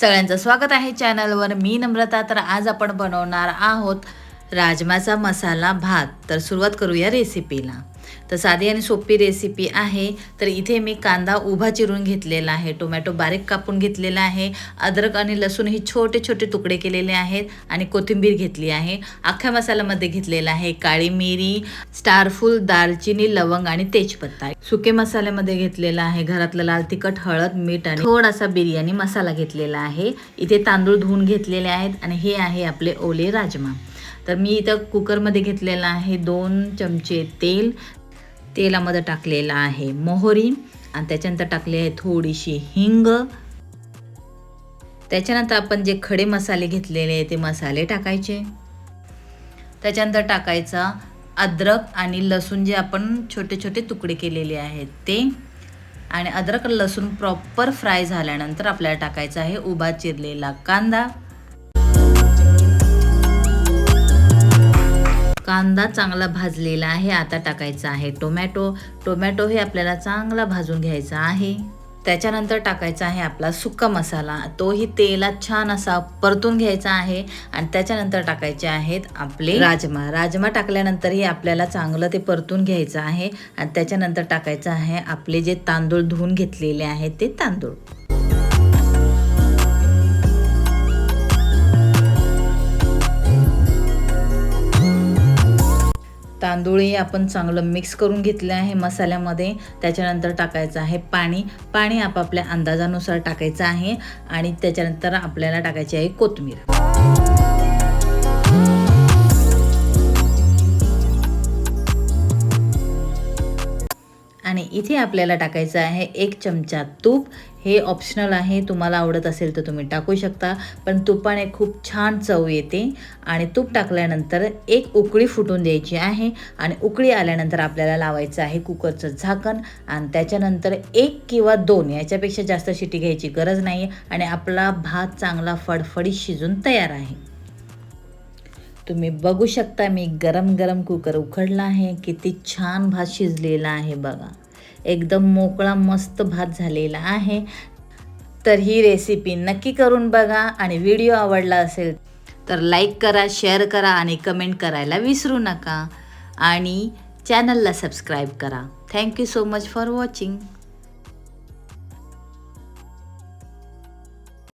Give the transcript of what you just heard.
सगळ्यांचं स्वागत आहे चॅनलवर. मी नम्रता तर आज आपण बनवणार आहोत राजमाचा मसाला भात. तर सुरुवात करूया रेसिपीला तर साधी आणि सोपी रेसिपी आहे. तर इथे मी कांदा उभा चिरून घेतलेला आहे. टोमॅटो बारीक कापून घेतलेला आहे. अद्रक आणि लसूण हे छोटे छोटे तुकडे केलेले आहेत आणि कोथिंबीर घेतली आहे. अख्ख्या मसाल्यामध्ये घेतलेला आहे काळी मिरी स्टारफुल दालचिनी लवंग आणि तेजपत्ता. सुके मसाल्यामध्ये घेतलेला आहे घरातलं लाल तिखट हळद मीठ आणि थोडासा बिर्याणी मसाला घेतलेला आहे. इथे तांदूळ धुवून घेतलेले आहेत आणि हे आहे आपले ओले राजमा. तर मी इथं कुकरमध्ये घेतलेलं आहे दोन चमचे तेल. तेलामध्ये टाकलेलं आहे मोहरी आणि त्याच्यानंतर टाकली आहे थोडीशी हिंग. त्याच्यानंतर आपण जे खडे मसाले घेतलेले आहे ते मसाले टाकायचे. त्याच्यानंतर टाकायचा अद्रक आणि लसूण जे आपण छोटे छोटे तुकडे केलेले आहेत ते. आणि अद्रक लसूण प्रॉपर फ्राय झाल्यानंतर आपल्याला टाकायचा आहे उभा चिरलेला कांदा. कांदा चांगला भाजलेला आहे आता टाकायचा आहे. टोमॅटो टोमॅटो हे आपल्याला चांगला भाजून घ्यायचा आहे. त्याच्यानंतर टाकायचा आहे आपला सुक्का मसाला. तोही तेलात छान असा परतून घ्यायचा आहे आणि त्याच्यानंतर टाकायचे आहेत आपले राजमा. राजमा टाकल्यानंतरही आपल्याला चांगलं ते परतून घ्यायचं आहे आणि त्याच्यानंतर टाकायचं आहे आपले जे तांदूळ धुवून घेतलेले आहेत ते तांदूळ. तांदूळही आपण चांगलं मिक्स करून घेतलं आहे मसाल्यामध्ये. त्याच्यानंतर टाकायचं आहे पाणी. पाणी आपापल्या अंदाजानुसार टाकायचं आहे आणि त्याच्यानंतर आपल्याला टाकायची आहे कोथिंबीर. आणि इथे आपल्याला टाकायचं आहे एक चमचा तूप. हे ऑप्शनल आहे. तुम्हाला आवडत असेल तर तुम्ही टाकू शकता. पण तुपाने खूप छान चव येते. आणि तूप टाकल्यानंतर एक उकळी फुटून द्यायची आहे. आणि उकळी आल्यानंतर आपल्याला लावायचं आहे कुकरचं झाकण. आणि त्याच्यानंतर एक किंवा दोन याच्यापेक्षा जास्त शिटी घ्यायची गरज नाही आणि आपला भात चांगला फडफडीत शिजून तयार आहे. तुम्ही बघू शकता मी गरम गरम कुकर उघडला आहे किती छान भात शिजलेला आहे बघा. एकदम मोकळा मस्त भात झालेला आहे. तर ही रेसिपी नक्की करून बघा आणि व्हिडिओ आवडला असेल तर लाईक करा शेअर करा आणि कमेंट करायला विसरू नका. आणि चॅनलला सबस्क्राईब करा. Thank you so much for watching